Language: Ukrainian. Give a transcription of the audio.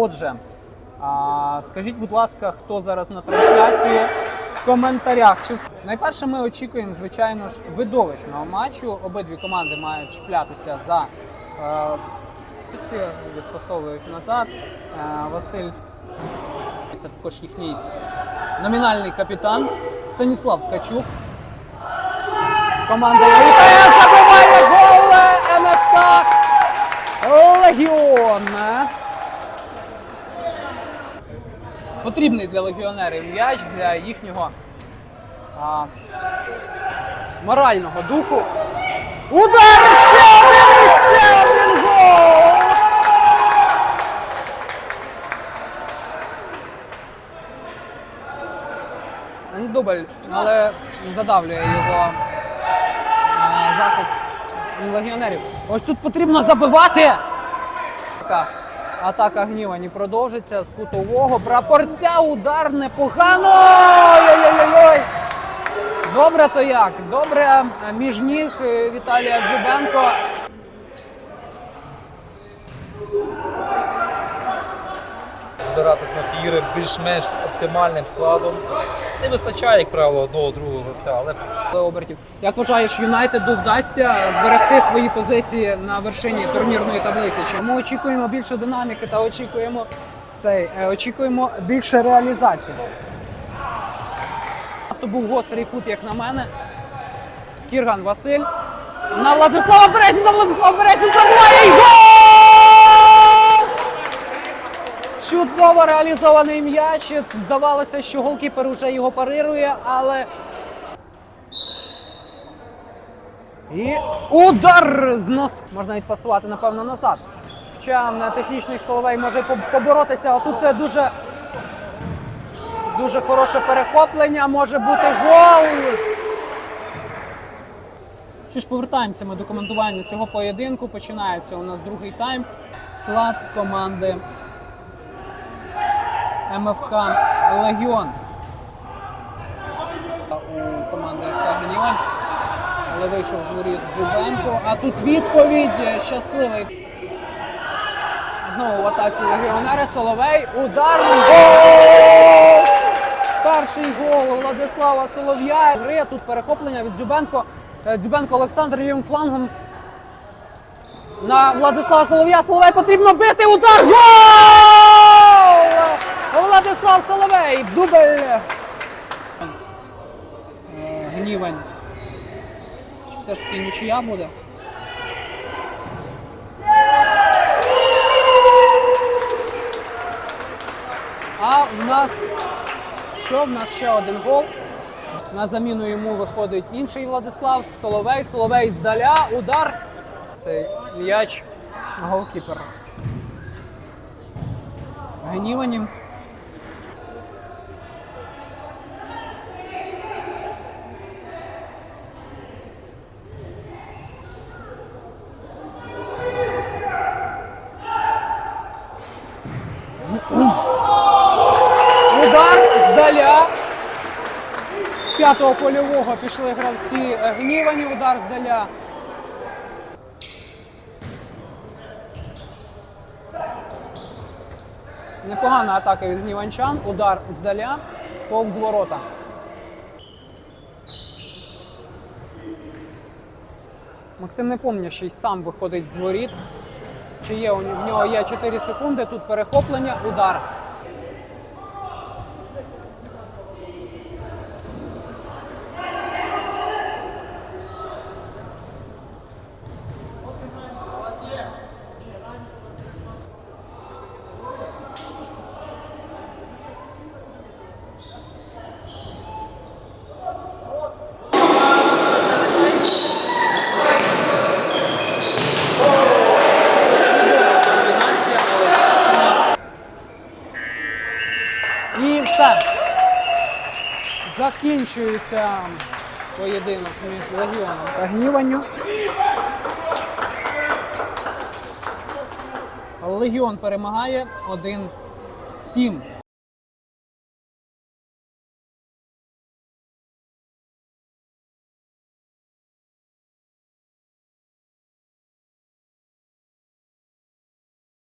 Отже, скажіть, будь ласка, хто зараз на трансляції в коментарях? Чи найперше ми очікуємо, звичайно ж, видовищного матчу. Обидві команди мають чіплятися за е, відпасовують назад. Е, Василь це також їхній номінальний капітан Станіслав Ткачук. Команда вітає, забиває гол МФК Легіон. Потрібний для легіонерів м'яч для їхнього а, морального духу. Удар! Ще один! Ще один гол! Дубль, але задавлює його захист легіонерів. Ось тут потрібно забивати. Така атака гнівані продовжиться з кутового. Прапорця удар непогано. Ой-ой-ой! Добре то як? Добре між ніг е, Віталія Дзюбенко. Збиратись на всі ігри більш-менш оптимальним складом. Не вистачає, як правило, одного другого гравця, але обертів. Як вважаєш, Юнайтеду вдасться зберегти свої позиції на вершині турнірної таблиці? Чи ми очікуємо більше динаміки та очікуємо цей, е, очікуємо більше реалізації? То був гострий кут, як на мене. Кірган Василь. На Владислава Березіна, Владислав Березін і гол! Чудово реалізований м'яч. Здавалося, що голкіпер уже його парирує, але І удар з нос. Можна навіть пасувати, напевно, назад. Хоча на технічний Соловей може поборотися, а тут е, дуже, дуже хороше перехоплення, може бути гол. Що ж, повертаємося ми до коментування цього поєдинку. Починається у нас другий тайм. Склад команди МФК Легіон. У команди СК Геніон але вийшов з воріт Дзюбенко. А тут відповідь щасливий. Знову в атаці легіонери Соловей. Удар. Перший гол Владислава Солов'я. Гри тут перехоплення від Дзюбенко. Е, Дзюбенко Олександр лівим флангом. На Владислава Солов'я. Соловей потрібно бити. Удар. Гол! Владислав Соловей. Дубль. Е, Гнівень. Чи все ж таки нічия буде? А в нас що? В нас ще один гол. На заміну йому виходить інший Владислав Соловей. Соловей здаля. Удар. Цей м'яч голкіпер. Гнівані. Здаля. П'ятого польового пішли гравці гнівані. Удар здаля. Непогана атака від гніванчан. Удар здаля. Повз ворота. Максим Непомнящий сам виходить з дворіт. Чи є у нього є 4 секунди. Тут перехоплення, удар. І все. Закінчується поєдинок між Легіоном та Гніванню. Легіон перемагає 1-7.